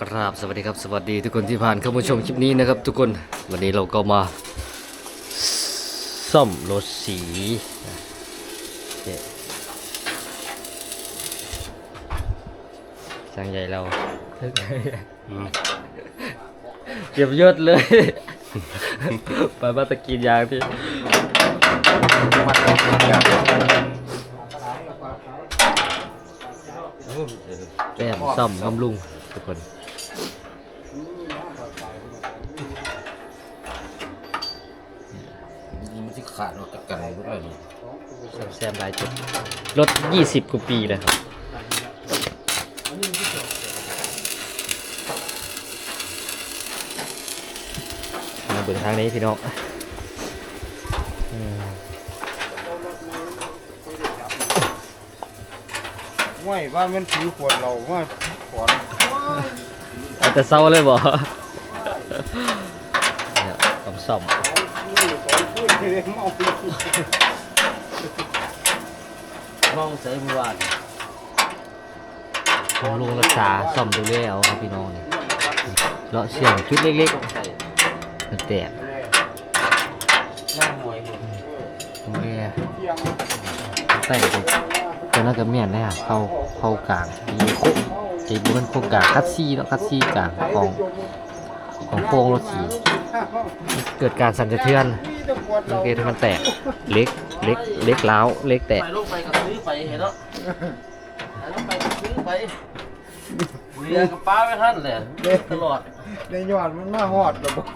กราบสวัสดีครับสวัสดีทุกคนที่ผ่านเข้ามาชมคลิปนี้นะครับ ทุกคนวันนี้เราก็มา ซ่อมรถสีช่างใหญ่เราเก็บยศเลยไปมาตะกีนยางที่แต้มซ่อมบำรุงทุกคน มัน ที่ขาดออกจากกันหมดเลยนี่แซมหลายจุดรถ20กว่าปีเลยครับมาเบิ่งทางนี้พี่น้องอืมไม่ว่ามันถือขวดเราว่าขวดเอาแต่เศร้าเลยบ่เนี่ยต้องซ่อม เมามองใส่เมื่อวานผมลุงรักษาซ่อมดูแลเอาครับพี่น้องนี่เลาะเสียงจุดเล็กๆมันแตกนั่งมวยมดูแลใส่ไปตัวนั้นก็เมียนเลยอะเข้าเข้ากลางมีโคกไอ้บุมันโคกกลางคัดซี่เนาะคัดซี่กลางของ ของโค้งรถสีเกิดการสั่นสะเทือนสังเกตให้มันแตกเล็กเล็กเล็กล้าวเล็กแตกไปลงไปกับซื้อไปเห็นแล้วไปลงไปกับซื้อไปเรือกับป้าไปท่านเลยตลอดในยอดมันมาหอดระบบ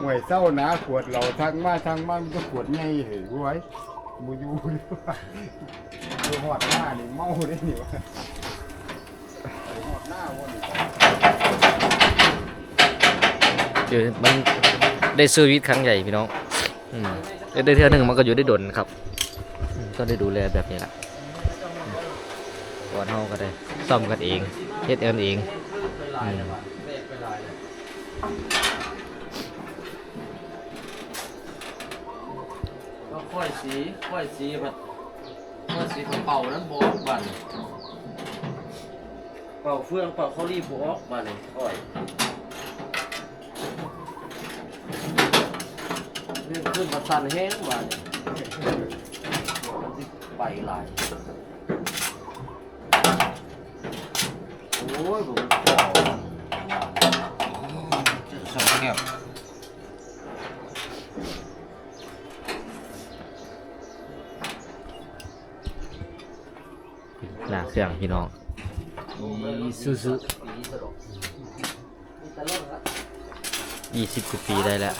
ห่วยเศร้าหนาขวดเราทางมาทางมามันก็ขวดไงเฮ้ยไว้บูยูบูหอดหน้านี่เมาได้นี่วะหอดหน้าวน คือมันได้ซื้อวิทย์ครั้งใหญ่พี่น้องอืมได้เทื่อหนึ่งมันก็อยู่ได้ดนครับก็ได้ดูแลแบบนี้แหละอืมก่อนเฮาก็ได้ซ่อมกันเองเฮ็ดเองเองก็ค่อยสีค่อยสีแบบค่อยสีของเป่านั้นบอกบันเป่าเฟืองเป่าเขารีบบอกบันเลยค่อยนี่ ขึ้นมาสั่นแห้งบันไปหลายโอ้ยผมสองแก้วหน้าเครื่องพี่น้องอีซูซูยี่สิบกว่าปีได้แล้ว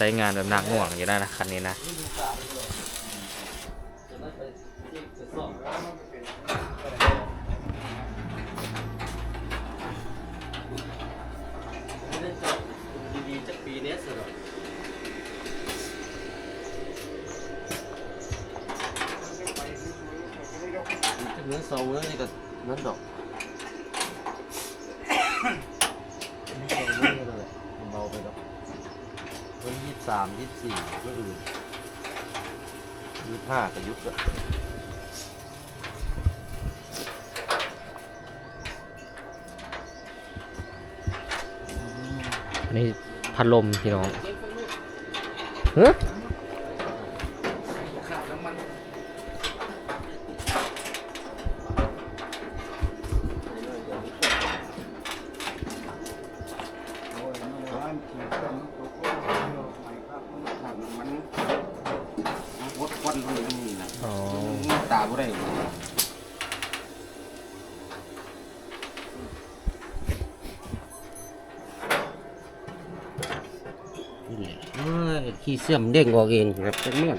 ใช้งานแบบหนักหน่วงอยู่ได้วนะคันนี้นะดีๆจะปีนี้อจะเหลือสองเนื้อนี่ก็นั่นดอกนี่สองเนื้อเลยเบาไปดอกวันยี่สิบสามยี่สี่ก็อื่นยี่ห้าก็ยุบละอันนี้พัดลมพี่น้องเฮ้ย มันวดควันเลยนี่นะ อ๋อ ตาบ่ได้ นี่แหละเอ้ย ขี้เสื่อมเด้งออกเองครับเป็นเมื่อน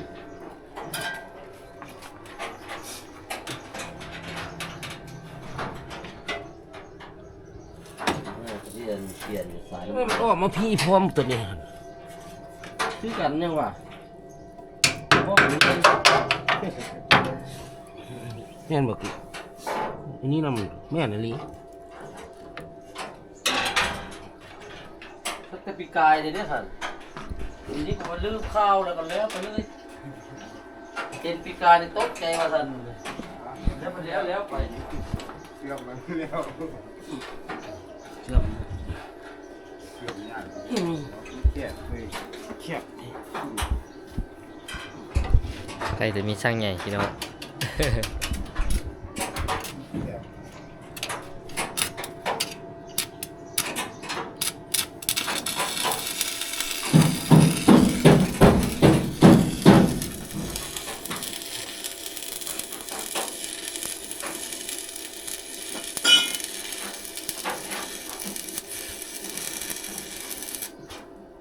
เปลี่ยนเปลี่ยนสายมันออกมาพี่พร้อมตัวนี้คือกันยังวะพ่อมนแม่นบอกอีอันนี้นำแม่นอะไรตั้งแต่ปีกายเลยเนี่ยท่าน ทีนี้ก็มาลืมข้าวแล้วก็แล้วไปเลยเห็นปีกายในโต๊ะใจมาท่านแล้วไปแล้วแล้วไปเชื่อมมันแล้วเชื่อมเชื่อมยากแคบเลยแคบใกล้จะมีช่างใหญ่พี่น้อง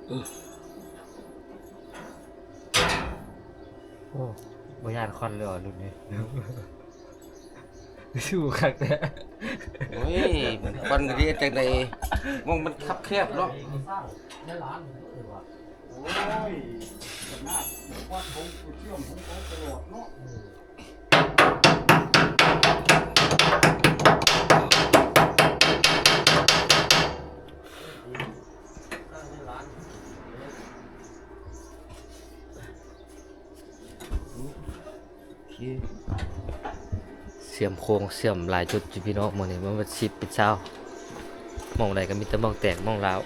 โอ้บ่ยานคอนเลยเหรอรุ่นนี้สู้คักแท้โอ้ยมันควันกระเดียจากใดมองมันคับแคบเนาะ โอ้ยขนาดวัดผม เชื่อมผมเขาตลอดเนาะเสียมโครงเสียมหลายจุดอยู่พี่น้องมองนี่มันว่าสิบเป็นเช้ามองใดก็มีแต่มองแตกมองร้าว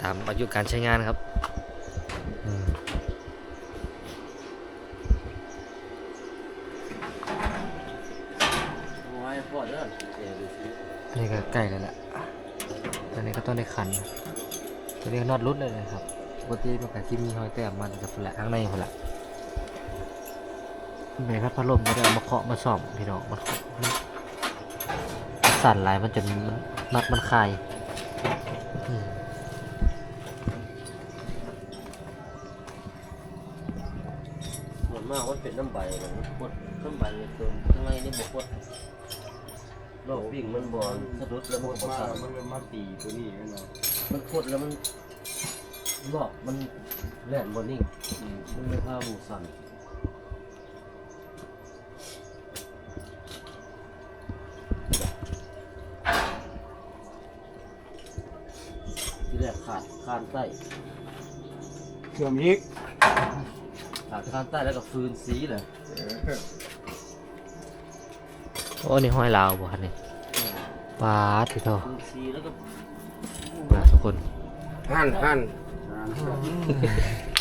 ตามอายุการใช้งานครับอันนี้ก็ใกล้แล้วแหละอันนี้ก็ต้องได้คันตัวนี้ก็นอตรุดเลยนะครับปกติมันก็ที่มีหอยแต้มมันจะพุ่นแหละข้างในพุ่นแหละ เบรกพัดพัดลมก็ได้เอามาเคาะมาซ่อมพี่น้องมันสั่นหลายมันจนมันน็อตมันคายมส่วนมากมันเป็นน้ำใบนะมันพดน้ำใบเนี่ยเติมข้างในนี่บกพดโลกวิ่งมันบอลสะดุดแล้วมันดก็มาสั่นมันมาตีตัวนี้กันเนาะมันพดแล้วมันบอกมันแหล่นบนนิ่งมันไม่พาหมูสั่นที่แรก ขาดคานใต้เชื่อมอีกขาดคานใต้แล้วก็ฟืนสีเลยเออโอ้นี่ห้อยลาวบ่คันนี่ปาดที่เท่าฟืนสีแล้วก็นะทุกคนหั่นหั่นงาน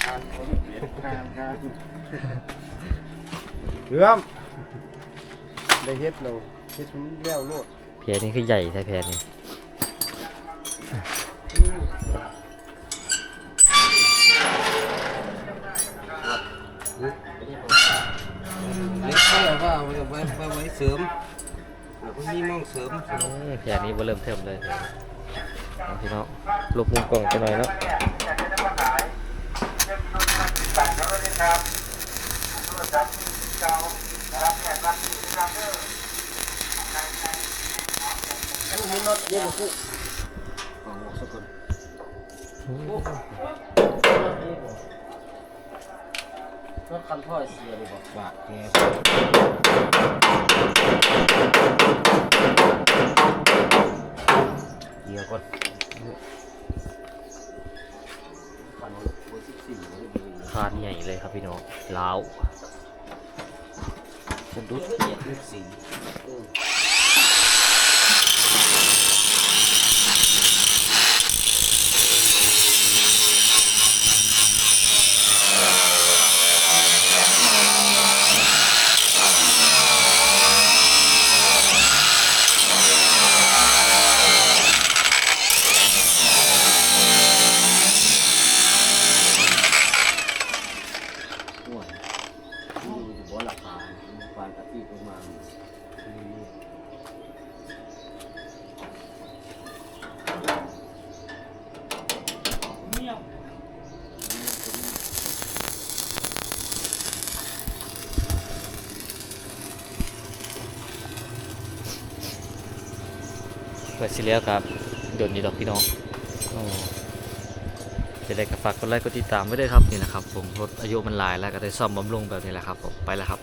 งานคนเปลี่ยนงานงานเชื่อมได้เฮ็ดเราเฮ็ดมันแล้วโลดแพรนี่คือใหญ่ใช่แพรนี่ เล็กแค่ว่าเอาไว้ไว้ไว้เสริมแล้วก็มีหมองเสริมอืมแพรนี้บ่เริ่มเทิมเลยเอาพี่น้องลบมุมกล้องไปหน่อยเนาะมีน็อตเยอะคู่เอาออกสักคน น็อตคันท่อเสียดีกว่าบาทแกเดี๋ยวก่อนคานใหญ่เลยครับพี่น้องล้าวสะดุดเกียดลูกสีเออ ห่วยดูอยู่บนราคาฟานตะกี้ประมาณนี้ ไปสิแล้วครับเดี๋ยวนี้ดอกพี่น้องจะได้กับฝากกดไลค์กดติดตามไว้ด้วยครับนี่แหละครับ ผมรถอายุมันหลายแล้วก็ได้ซ่อมบำรุงแบบนี้แหละครับผมไปแล้วครับ